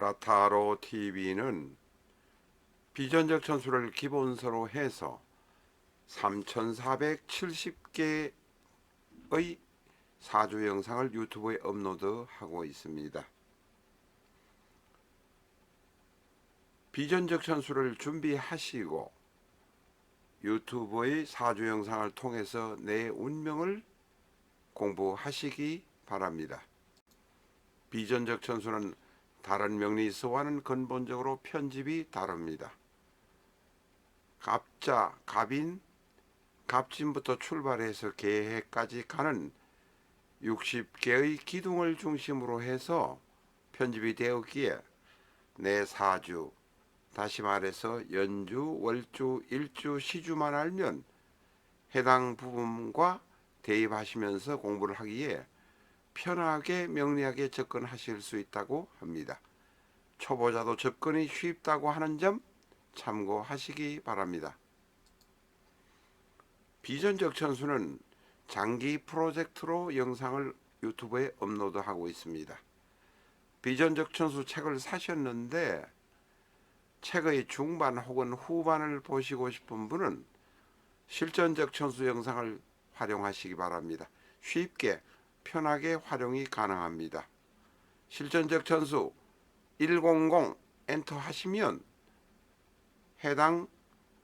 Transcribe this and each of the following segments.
라타로 TV는 비전적 천수를 기본서로 해서 3,470개의 사주 영상을 유튜브에 업로드하고 있습니다. 비전적 천수를 준비하시고 유튜브의 사주 영상을 통해서 내 운명을 공부하시기 바랍니다. 비전적 천수는 다른 명리서와는 근본적으로 편집이 다릅니다. 갑자, 갑인, 갑진부터 출발해서 개해까지 가는 60개의 기둥을 중심으로 해서 편집이 되었기에 내 사주, 다시 말해서 연주, 월주, 일주, 시주만 알면 해당 부분과 대입하시면서 공부를 하기에 편하게 명리하게 접근하실 수 있다고 합니다. 초보자도 접근이 쉽다고 하는 점 참고하시기 바랍니다. 비전적 천수는 장기 프로젝트로 영상을 유튜브에 업로드하고 있습니다. 비전적 천수 책을 사셨는데 책의 중반 혹은 후반을 보시고 싶은 분은 실전적 천수 영상을 활용하시기 바랍니다. 쉽게 편하게 활용이 가능합니다. 실전적 천수 100 엔터 하시면 해당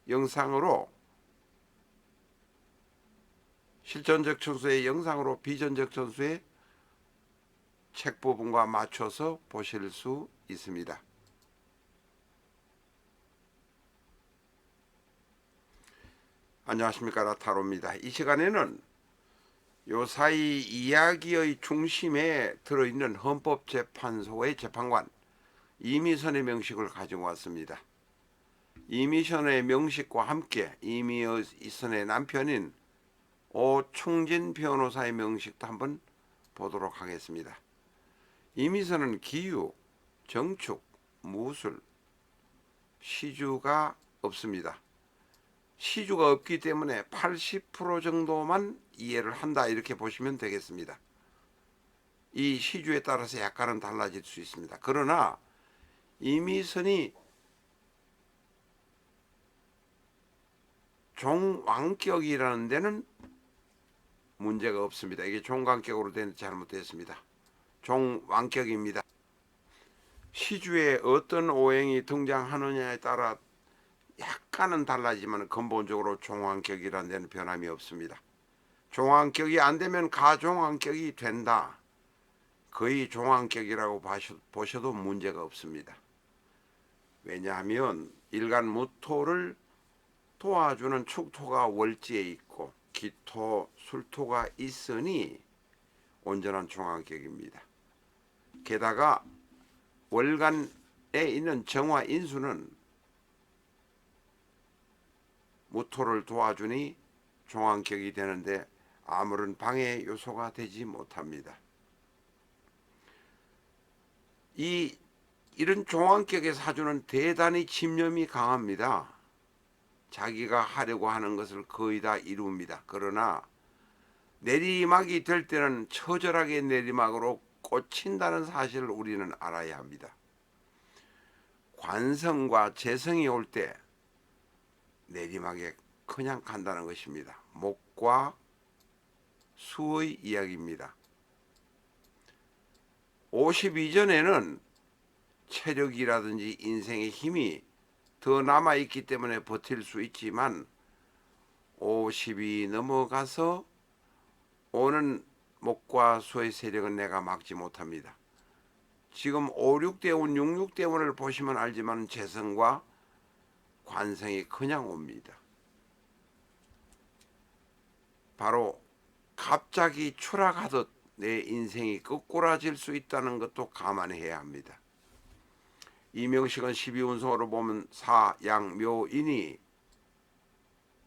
영상으로 실전적 천수의 영상으로 비전적 천수의 책 부분과 맞춰서 보실 수 있습니다. 안녕하십니까 라타로입니다. 이 시간에는 요사이 이야기의 중심에 들어있는 헌법재판소의 재판관 이미선의 명식을 가지고 왔습니다. 이미선의 명식과 함께 이미선의 남편인 오충진 변호사의 명식도 한번 보도록 하겠습니다. 이미선은 기유, 정축, 무술, 시주가 없습니다. 시주가 없기 때문에 80% 정도만 이해를 한다 이렇게 보시면 되겠습니다. 이 시주에 따라서 약간은 달라질 수 있습니다. 그러나 이미선이 종왕격이라는 데는 문제가 없습니다. 이게 종강격으로 된 잘못됐습니다. 종왕격입니다. 시주에 어떤 오행이 등장하느냐에 따라 약간은 달라지만 근본적으로 종왕격이라는 데는 변함이 없습니다. 종왕격이 안 되면 가종왕격이 된다. 거의 종왕격이라고 보셔도 문제가 없습니다. 왜냐하면 일간 무토를 도와주는 축토가 월지에 있고 기토, 술토가 있으니 온전한 종왕격입니다. 게다가 월간에 있는 정화 인수는 무토를 도와주니 종왕격이 되는데 아무런 방해 요소가 되지 못합니다. 이 이런 종왕격의 사주는 대단히 집념이 강합니다. 자기가 하려고 하는 것을 거의 다 이룹니다. 그러나 내리막이 될 때는 처절하게 내리막으로 꽂힌다는 사실을 우리는 알아야 합니다. 관성과 재성이 올 때 내리막에 그냥 간다는 것입니다. 목과 수의 이야기입니다. 50 이전에는 체력이라든지 인생의 힘이 더 남아있기 때문에 버틸 수 있지만 50이 넘어가서 오는 목과 수의 세력은 내가 막지 못합니다. 지금 5, 6대 운, 6, 6대 운을 보시면 알지만 재성과 관성이 그냥 옵니다. 바로 갑자기 추락하듯 내 인생이 거꾸라질 수 있다는 것도 감안해야 합니다. 이명식은 12운송으로 보면 사양묘이니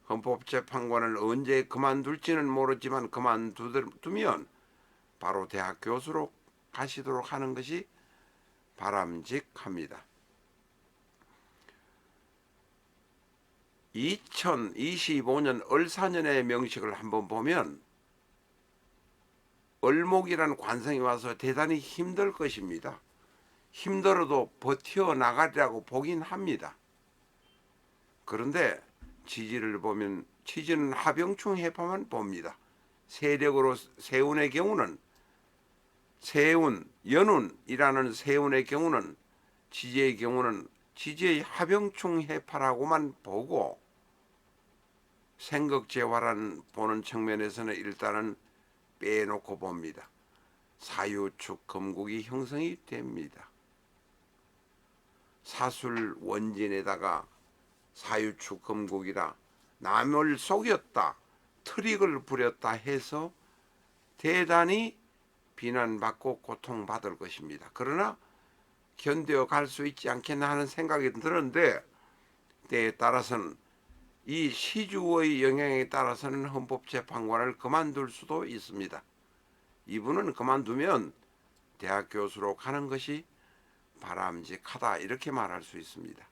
헌법재판관을 언제 그만둘지는 모르지만 그만두면 바로 대학 교수로 가시도록 하는 것이 바람직합니다. 2025년 을사년의 명식을 한번 보면 을목이라는 관성이 와서 대단히 힘들 것입니다. 힘들어도 버텨 나가리라고 보긴 합니다. 그런데 지지를 보면 지지는 하병충 해파만 봅니다. 세력으로 세운의 경우는 세운, 연운이라는 세운의 경우는 지지의 경우는 지지의 하병충 해파라고만 보고 생극재화란 보는 측면에서는 일단은 빼놓고 봅니다. 사유축 금국이 형성이 됩니다. 사술 원진에다가 사유축 금국이라 남을 속였다, 트릭을 부렸다 해서 대단히 비난받고 고통받을 것입니다. 그러나 견뎌 갈 수 있지 않겠나 하는 생각이 드는데 때에 따라서는 이 시주의 영향에 따라서는 헌법재판관을 그만둘 수도 있습니다. 이분은 그만두면 대학 교수로 가는 것이 바람직하다 이렇게 말할 수 있습니다.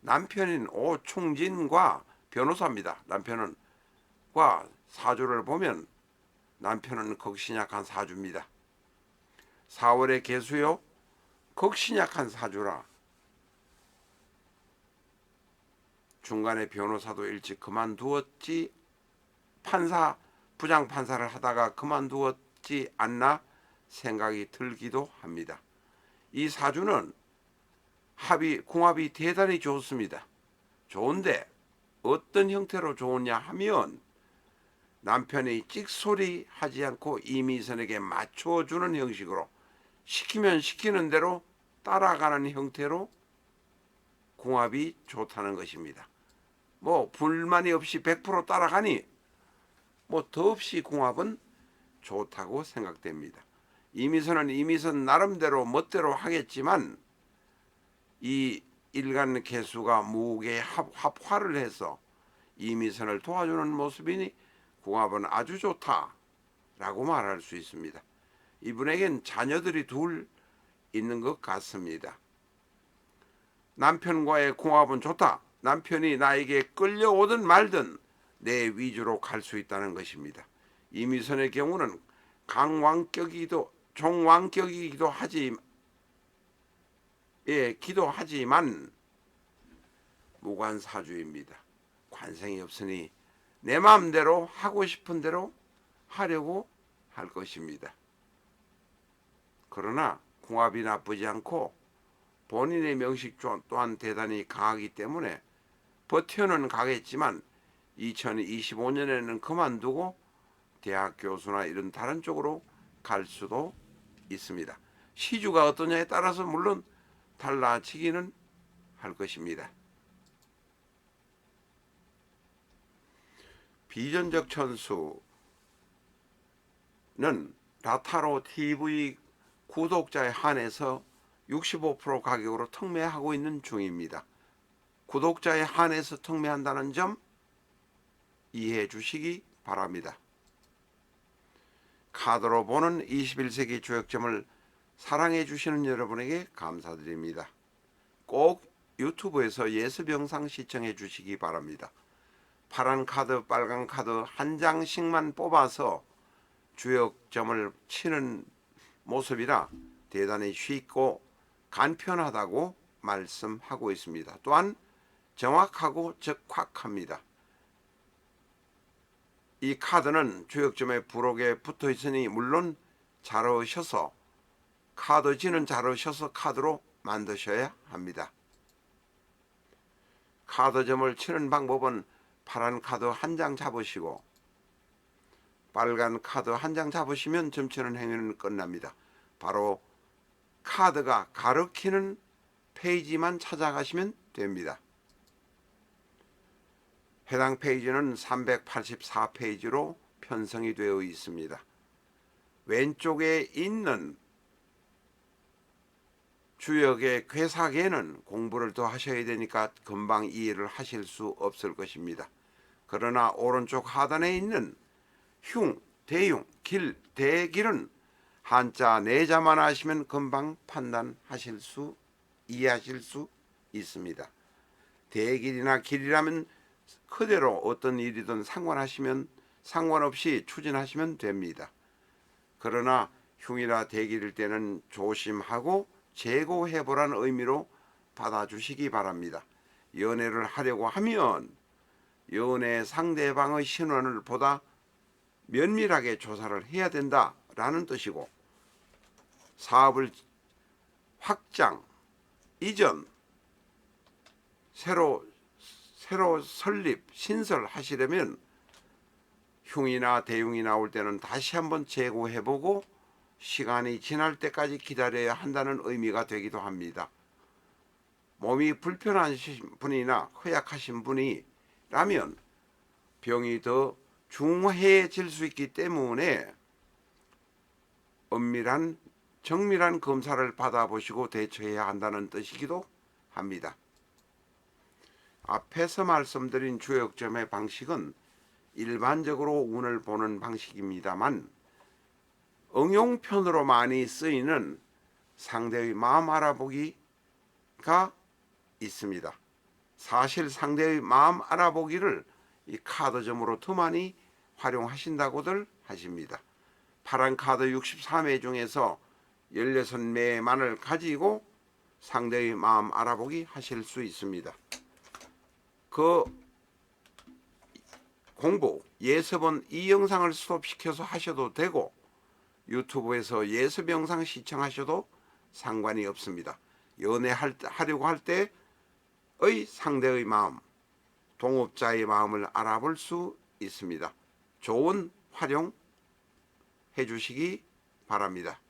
남편인 오충진과 변호사입니다. 남편은 과 사주를 보면 남편은 극신약한 사주입니다. 4월의 개수요 극신약한 사주라 중간에 변호사도 일찍 그만두었지 판사 부장 판사를 하다가 그만두었지 않나 생각이 들기도 합니다. 이 사주는 합이 궁합이 대단히 좋습니다. 좋은데 어떤 형태로 좋으냐 하면 남편이 찍소리 하지 않고 이미선에게 맞춰주는 형식으로 시키면 시키는 대로 따라가는 형태로 궁합이 좋다는 것입니다. 뭐 불만이 없이 100% 따라가니 뭐 더없이 궁합은 좋다고 생각됩니다. 이미선은 이미선 나름대로 멋대로 하겠지만 이 일간 개수가 무게 합화를 해서 이미선을 도와주는 모습이니 궁합은 아주 좋다라고 말할 수 있습니다. 이분에겐 자녀들이 둘 있는 것 같습니다. 남편과의 궁합은 좋다. 남편이 나에게 끌려오든 말든 내 위주로 갈 수 있다는 것입니다. 이미선의 경우는 강왕격이기도 종왕격이기도 하지 예, 기도하지만 무관사주입니다. 관생이 없으니 내 마음대로 하고 싶은 대로 하려고 할 것입니다. 그러나 궁합이 나쁘지 않고 본인의 명식 또한 대단히 강하기 때문에 버텨는 가겠지만 2025년에는 그만두고 대학 교수나 이런 다른 쪽으로 갈 수도 있습니다. 시주가 어떠냐에 따라서 물론 달라지기는 할 것입니다. 비전적 천수는 라타로 TV 구독자에 한해서 65% 가격으로 특매하고 있는 중입니다. 구독자에 한해서 특매한다는 점 이해해 주시기 바랍니다. 카드로 보는 21세기 조역점을 사랑해 주시는 여러분에게 감사드립니다. 꼭 유튜브에서 예습 영상 시청해 주시기 바랍니다. 파란 카드, 빨간 카드 한 장씩만 뽑아서 주역점을 치는 모습이라 대단히 쉽고 간편하다고 말씀하고 있습니다. 또한 정확하고 적확합니다. 이 카드는 주역점의 부록에 붙어 있으니 물론 자르셔서 카드지는 자르셔서 카드로 만드셔야 합니다. 카드점을 치는 방법은 파란 카드 한 장 잡으시고 빨간 카드 한 장 잡으시면 점치는 행위는 끝납니다. 바로 카드가 가르키는 페이지만 찾아가시면 됩니다. 해당 페이지는 384페이지로 편성이 되어 있습니다. 왼쪽에 있는 주역의 괴사계는 공부를 더 하셔야 되니까 금방 이해를 하실 수 없을 것입니다. 그러나 오른쪽 하단에 있는 흉, 대흉, 길, 대길은 한자 네자만 하시면 금방 판단하실 수 이해하실 수 있습니다. 대길이나 길이라면 그대로 어떤 일이든 상관하시면 상관없이 추진하시면 됩니다. 그러나 흉이나 대길일 때는 조심하고 재고해보라는 의미로 받아주시기 바랍니다. 연애를 하려고 하면 연애 상대방의 신원을 보다 면밀하게 조사를 해야 된다라는 뜻이고 사업을 확장, 이전, 새로 새로 설립, 신설하시려면 흉이나 대흉이 나올 때는 다시 한번 재고해보고 시간이 지날 때까지 기다려야 한다는 의미가 되기도 합니다. 몸이 불편하신 분이나 허약하신 분이라면 병이 더 중해질 수 있기 때문에 엄밀한 정밀한 검사를 받아보시고 대처해야 한다는 뜻이기도 합니다. 앞에서 말씀드린 주역점의 방식은 일반적으로 운을 보는 방식입니다만 응용편으로 많이 쓰이는 상대의 마음 알아보기가 있습니다. 사실 상대의 마음 알아보기를 이 카드점으로 더 많이 활용하신다고들 하십니다. 파란 카드 63회 중에서 16매만을 가지고 상대의 마음 알아보기 하실 수 있습니다. 그 공부 예습은 이 영상을 스톱시켜서 하셔도 되고 유튜브에서 예습 영상 시청하셔도 상관이 없습니다. 연애할 때- 하려고 할 때의 상대의 마음, 동업자의 마음을 알아볼 수 있습니다. 좋은 활용 해 주시기 바랍니다.